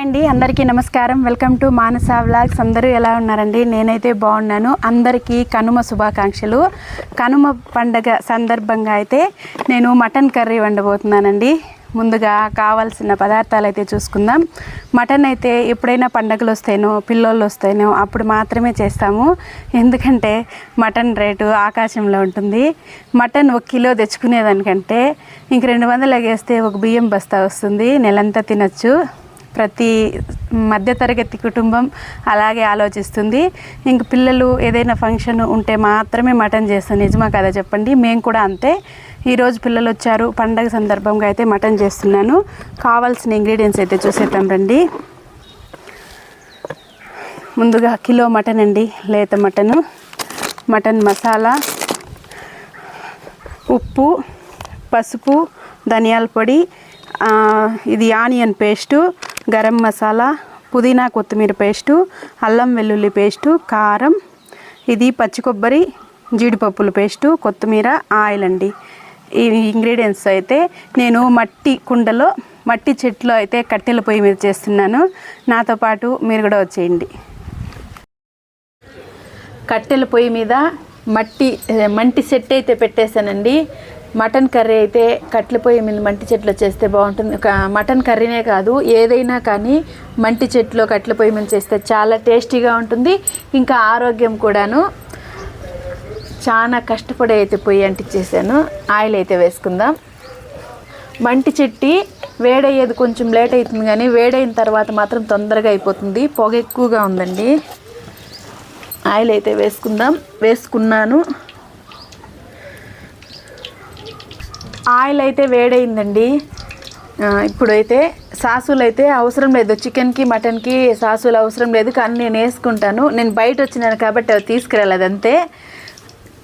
అండి అందరికీ నమస్కారం. Welcome to Manasa vlogs. అందరూ ఎలా ఉన్నారండి? నేనైతే బాగున్నాను. అందరికీ కనుమ శుభాకాంక్షలు. కనుమ పండగ సందర్భంగా అయితే నేను మటన్ కర్రీ వండబోతున్నానండి. ముందుగా కావాల్సిన పదార్థాలు అయితే చూసుకుందాం. మటన్ అయితే ఎప్పుడైనా పండగలు వస్తాయనో పిల్లోళ్ళు వస్తాయనో అప్పుడు మాత్రమే చేస్తాము. ఎందుకంటే మటన్ రేటు ఆకాశంలో ఉంటుంది. మటన్ ఒక కిలో తెచ్చుకునేదానికంటే ఇంక రెండు వందలు ఎగేస్తే ఒక బియ్యం బస్తా వస్తుంది. నెలంతా తినచ్చు. ప్రతి మధ్యతరగతి కుటుంబం అలాగే ఆలోచిస్తుంది. ఇంక పిల్లలు ఏదైనా ఫంక్షన్ ఉంటే మాత్రమే మటన్ చేస్తాం నిజమా కదా చెప్పండి? మేము కూడా అంతే. ఈరోజు పిల్లలు వచ్చారు. పండగ సందర్భంగా అయితే మటన్ చేస్తున్నాను. కావాల్సిన ఇంగ్రీడియంట్స్ అయితే చూసేద్దాం రండి. ముందుగా కిలో మటన్ అండి. లేత మటను మటన్ మసాలా ఉప్పు పసుపు ధనియాల పొడి ఇది ఆనియన్ పేస్టు గరం మసాలా పుదీనా కొత్తిమీర పేస్టు అల్లం వెల్లుల్లి పేస్టు కారం ఇది పచ్చి కొబ్బరి జీడిపప్పుల పేస్టు కొత్తిమీర ఆయిల్ అండి. ఈ ఇంగ్రీడియంట్స్ అయితే నేను మట్టి కుండలో మట్టి చెట్లో అయితే కట్టెల పొయ్యి మీద చేస్తున్నాను. నాతో పాటు మీరు కూడా వచ్చేయండి. కట్టెల పొయ్యి మీద మట్టి మంటి సెట్ అయితే పెట్టేశానండి. మటన్ కర్రీ అయితే కట్టెల పొయ్యి మీద మంటి చెట్లు చేస్తే బాగుంటుంది. ఒక మటన్ కర్రీనే కాదు ఏదైనా కానీ మంటి చెట్లు కట్టెల పొయ్యి మీద చేస్తే చాలా టేస్టీగా ఉంటుంది. ఇంకా ఆరోగ్యం కూడాను చాలా కష్టపడి అయితే పొయ్యి అంటించేసాను. ఆయిల్ అయితే వేసుకుందాం. మంటి చెట్టి వేడయ్యేది కొంచెం లేట్ అవుతుంది కానీ వేడైన తర్వాత మాత్రం తొందరగా అయిపోతుంది. పొగ ఎక్కువగా ఉందండి. ఆయిల్ అయితే వేసుకుందాం. వేసుకున్నాను. ఆయిల్ అయితే వేడైందండి ఇప్పుడైతే సాసులు అయితే అవసరం లేదు. చికెన్కి మటన్కి సాసులు అవసరం లేదు. కానీ నేను వేసుకుంటాను. నేను బయట వచ్చినాను కాబట్టి అవి తీసుకురాలేదు. అంతే.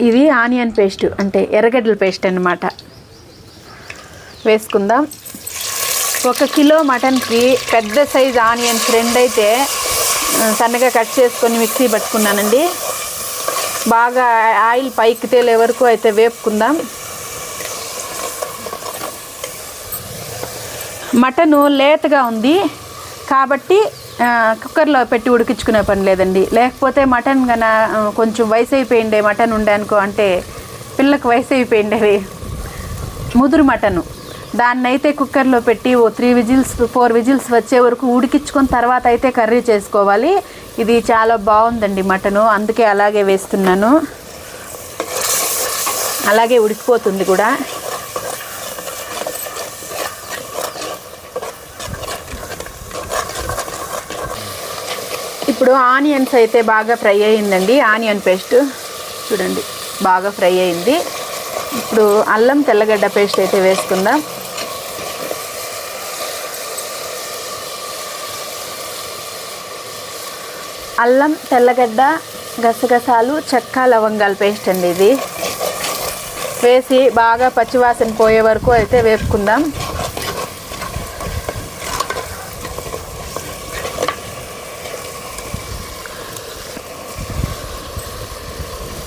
ఇది ఆనియన్ పేస్ట్ అంటే ఎర్రగడ్డల పేస్ట్ అన్నమాట. వేసుకుందాం. ఒక కిలో మటన్కి పెద్ద సైజ్ ఆనియన్స్ రెండైతే సన్నగా కట్ చేసుకొని మిక్సీ పట్టుకున్నానండి. బాగా ఆయిల్ పైకి తేలే వరకు అయితే వేపుకుందాం. మటను లేతగా ఉంది. కాబట్టి కుక్కర్లో పెట్టి ఉడికించుకునే పని లేదండి. లేకపోతే మటన్ కన కొంచెం వయసు అయిపోయిండే మటన్ ఉండనుకో అంటే పిల్లకు వయసు అయిపోయిండేవి ముదురు మటను. దాన్ని అయితే కుక్కర్లో పెట్టి ఓ త్రీ విజిల్స్ ఫోర్ విజిల్స్ వచ్చే వరకు ఉడికించుకున్న తర్వాత అయితే కర్రీ చేసుకోవాలి. ఇది చాలా బాగుందండి మటను. అందుకే అలాగే వేస్తున్నాను. అలాగే ఉడికిపోతుంది కూడా. ఇప్పుడు ఆనియన్స్ అయితే బాగా ఫ్రై అయ్యిందండి ఆనియన్ పేస్ట్ చూడండి బాగా ఫ్రై అయింది. ఇప్పుడు అల్లం తెల్లగడ్డ పేస్ట్ అయితే వేసుకుందాం. అల్లం తెల్లగడ్డ గసగసాలు చెక్క లవంగాల పేస్ట్ అండి ఇది. వేసి బాగా పచ్చివాసన పోయే వరకు అయితే వేపుకుందాం.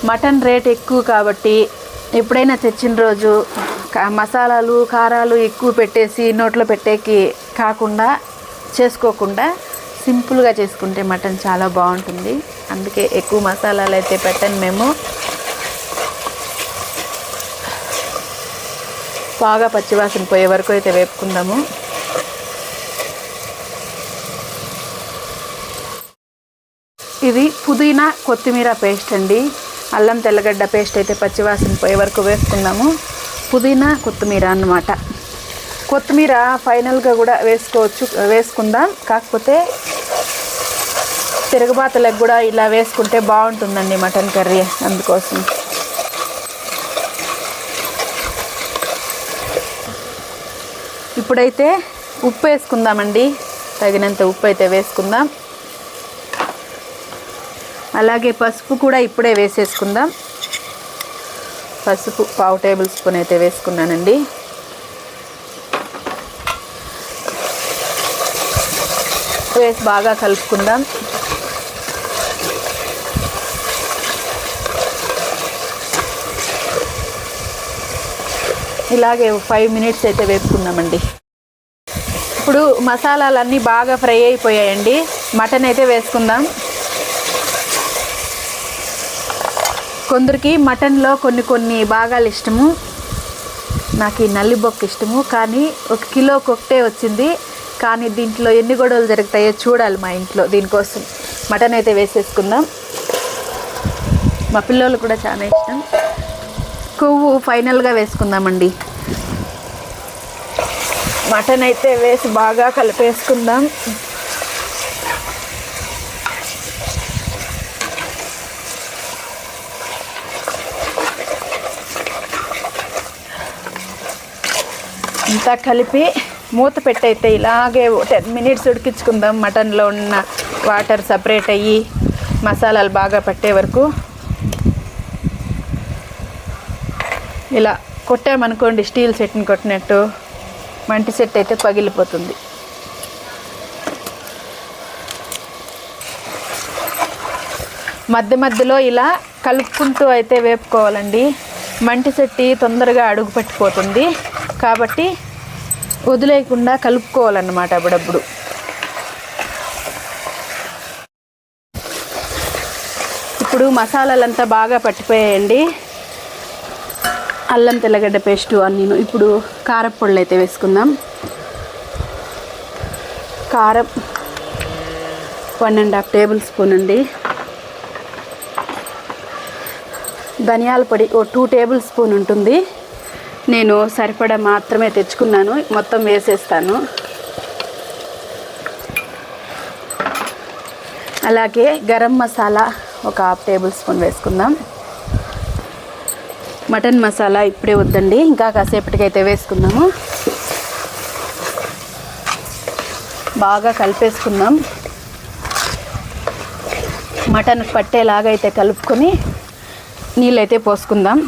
మటన్ రేట్ ఎక్కువ కాబట్టి ఎప్పుడైనా తెచ్చిన రోజు మసాలాలు కారాలు ఎక్కువ పెట్టేసి నోట్లో పెట్టేకి కాకుండా చేసుకోకుండా సింపుల్గా చేసుకుంటే మటన్ చాలా బాగుంటుంది. అందుకే ఎక్కువ మసాలాలు అయితే పెట్టను మేము. బాగా పచ్చివాసన పోయే వరకు అయితే వేపుకుందాము. ఇది పుదీనా కొత్తిమీర పేస్ట్ అండి. అల్లం తెల్లగడ్డ పేస్ట్ అయితే పచ్చివాసన పోయే వరకు వేసుకుందాము పుదీనా కొత్తిమీర అన్నమాట. కొత్తిమీర ఫైనల్గా కూడా వేసుకోవచ్చు వేసుకుందాం. కాకపోతే తిరగబాతలకు కూడా ఇలా వేసుకుంటే బాగుంటుందండి మటన్ కర్రీ అందుకోసం. ఇప్పుడైతే ఉప్పు వేసుకుందామండి. తగినంత ఉప్పు అయితే వేసుకుందాం. అలాగే పసుపు కూడా ఇప్పుడే వేసేసుకుందాం. పసుపు పావు టేబుల్ స్పూన్ అయితే వేసుకున్నానండి. వేసి బాగా కలుపుకుందాం. ఇలాగే ఫైవ్ మినిట్స్ అయితే వేపుకుందామండి. ఇప్పుడు మసాలాలన్నీ బాగా ఫ్రై అయిపోయాయండి. మటన్ అయితే వేసుకుందాం. కొందరికి మటన్లో కొన్ని కొన్ని భాగాలు ఇష్టము. నాకు ఈ నల్లి బొక్క ఇష్టము. కానీ ఒక కిలోకి ఒకటే వచ్చింది. కానీ దీంట్లో ఎన్ని గొడవలు జరుగుతాయో చూడాలి మా ఇంట్లో. దీనికోసం మటన్ అయితే వేసేసుకుందాం. మా పిల్లలు కూడా చాలా ఇష్టం. కొవ్వు ఫైనల్గా వేసుకుందామండి. మటన్ అయితే వేసి బాగా కలిపేసుకుందాం. అంతా కలిపి మూత పెట్టయితే ఇలాగే టెన్ మినిట్స్ ఉడికించుకుందాం. మటన్లో ఉన్న వాటర్ సపరేట్ అయ్యి మసాలాలు బాగా పట్టే వరకు. ఇలా కొట్టామనుకోండి స్టీల్ సెట్ని కొట్టినట్టు మంటి సెట్ అయితే పగిలిపోతుంది. మధ్య మధ్యలో ఇలా కలుపుకుంటూ అయితే వేపుకోవాలండి. మంటి సెట్టి తొందరగా అడుగు పట్టిపోతుంది. కాబట్టి వదిలేయకుండా కలుపుకోవాలన్నమాట అప్పుడప్పుడు. ఇప్పుడు మసాలాలంతా బాగా పట్టిపోయాయండి. అల్లం తెల్లగడ్డ పేస్టు అన్నీను. ఇప్పుడు కారపొళ్ళు అయితే వేసుకుందాం. కారం one and half tablespoon అండి. ధనియాల పొడి ఓ టూ టేబుల్ స్పూన్ ఉంటుంది. నేను సరిపడా మాత్రమే తెచ్చుకున్నాను. మొత్తం వేసేస్తాను. అలాగే గరం మసాలా ఒక హాఫ్ టేబుల్ స్పూన్ వేసుకుందాం. మటన్ మసాలా ఇప్పుడే వద్దండి. ఇంకా కాసేపటికైతే వేసుకుందాము. బాగా కలిపేసుకుందాం. మటన్ పట్టేలాగా అయితే కలుపుకొని నీళ్ళైతే పోసుకుందాం.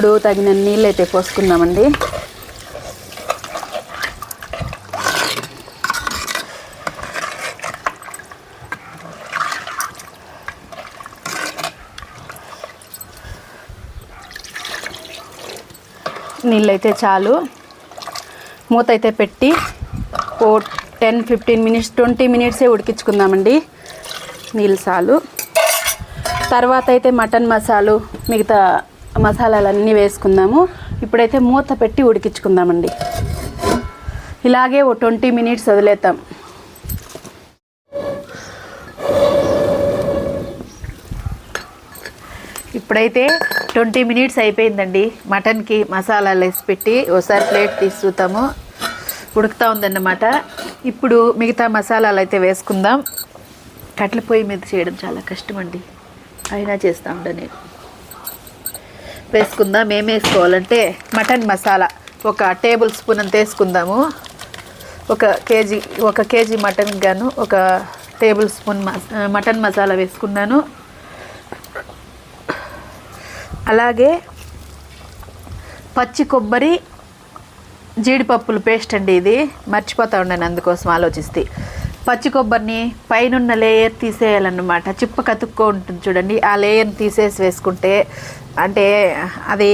ఇప్పుడు తగిన నీళ్ళైతే పోసుకుందామండి. నీళ్ళైతే చాలు. మూత అయితే పెట్టి ఓ టెన్ ఫిఫ్టీన్ మినిట్స్ ట్వంటీ మినిట్సే ఉడికించుకుందామండి. నీళ్ళు చాలు. తర్వాత అయితే మటన్ మసాలు మిగతా మసాలాలన్నీ వేసుకుందాము. ఇప్పుడైతే మూత పెట్టి ఉడికించుకుందామండి. ఇలాగే ఓ ట్వంటీ మినిట్స్ వదిలేద్దాం. ఇప్పుడైతే ట్వంటీ మినిట్స్ అయిపోయిందండి. మటన్కి మసాలాలు వేసి పెట్టి ఒకసారి ప్లేట్ తీసి చూద్దాము ఉడుకుతూ ఉందన్నమాట. ఇప్పుడు మిగతా మసాలాలు అయితే వేసుకుందాం. కట్టెల పొయ్యి మీద చేయడం చాలా కష్టం అండి అయినా చేస్తూ ఉంటా నేను. వేసుకుందాం. ఏం వేసుకోవాలంటే మటన్ మసాలా. ఒక టేబుల్ స్పూన్ అంత వేసుకుందాము. ఒక కేజీ ఒక కేజీ మటన్ గాను ఒక టేబుల్ స్పూన్ మటన్ మసాలా వేసుకున్నాను. అలాగే పచ్చి కొబ్బరి జీడిపప్పుల పేస్ట్ అండి ఇది. మర్చిపోతా ఉన్నాను అందుకోసం ఆలోచిస్తే. పచ్చి కొబ్బరిని పైనున్న లేయర్ తీసేయాలన్నమాట. చిప్ప కతుక్కో ఉంటుంది చూడండి. ఆ లేయర్ని తీసేసి వేసుకుంటే అంటే అది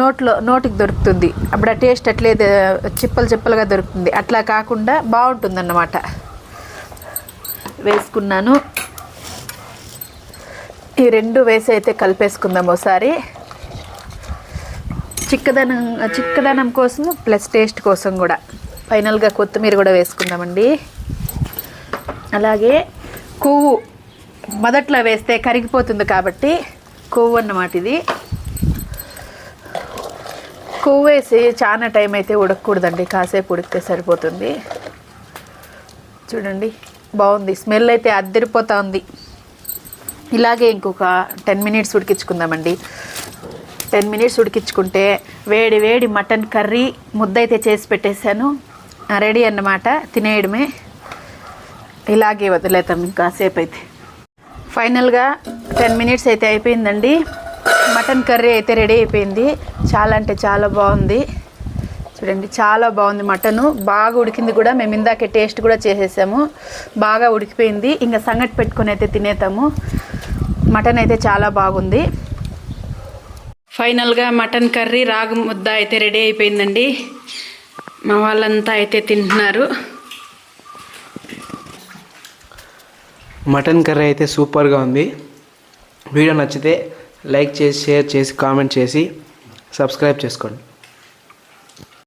నోట్లో నోటికి దొరుకుతుంది. అప్పుడు ఆ టేస్ట్ అట్లే చిప్పలు చిప్పలుగా దొరుకుతుంది. అట్లా కాకుండా బాగుంటుందన్నమాట. వేసుకున్నాను. ఈ రెండు వేసి అయితే కలిపేసుకుందాం ఒకసారి చిక్కదనం చిక్కదనం కోసం ప్లస్ టేస్ట్ కోసం కూడా. ఫైనల్గా కొత్తిమీర కూడా వేసుకుందామండి. అలాగే కొవ్వు మొదట్లో వేస్తే కరిగిపోతుంది కాబట్టి కొవ్వు అన్నమాట ఇది. కొవ్వు వేసి చాలా టైం అయితే ఉడకకూడదండి కాసేపు ఉడికితే సరిపోతుంది. చూడండి బాగుంది స్మెల్ అయితే అద్దరిపోతా ఉంది. ఇలాగే ఇంకొక టెన్ మినిట్స్ ఉడికించుకుందామండి. టెన్ మినిట్స్ ఉడికించుకుంటే వేడి వేడి మటన్ కర్రీ ముద్ద అయితే చేసి పెట్టేశాను. రెడీ అన్నమాట. తినేయడమే. ఇలాగే వదిలేతాం ఇంకాసేపు అయితే. ఫైనల్గా టెన్ మినిట్స్ అయితే అయిపోయిందండి. మటన్ కర్రీ అయితే రెడీ అయిపోయింది. చాలా అంటే చాలా బాగుంది. చూడండి చాలా బాగుంది మటను. బాగా ఉడికింది కూడా మేము ఇందాకే టేస్ట్ కూడా చేసేసాము. బాగా ఉడికిపోయింది. ఇంకా సంగటి పెట్టుకొని అయితే తినేతాము మటన్ అయితే చాలా బాగుంది. ఫైనల్గా మటన్ కర్రీ రాగు ముద్ద అయితే రెడీ అయిపోయిందండి. మా వాళ్ళంతా అయితే తింటున్నారు. మటన్ కర్రీ అయితే సూపర్గా ఉంది. వీడియో నచ్చితే లైక్ చేసి షేర్ చేసి కామెంట్ చేసి సబ్స్క్రైబ్ చేసుకోండి.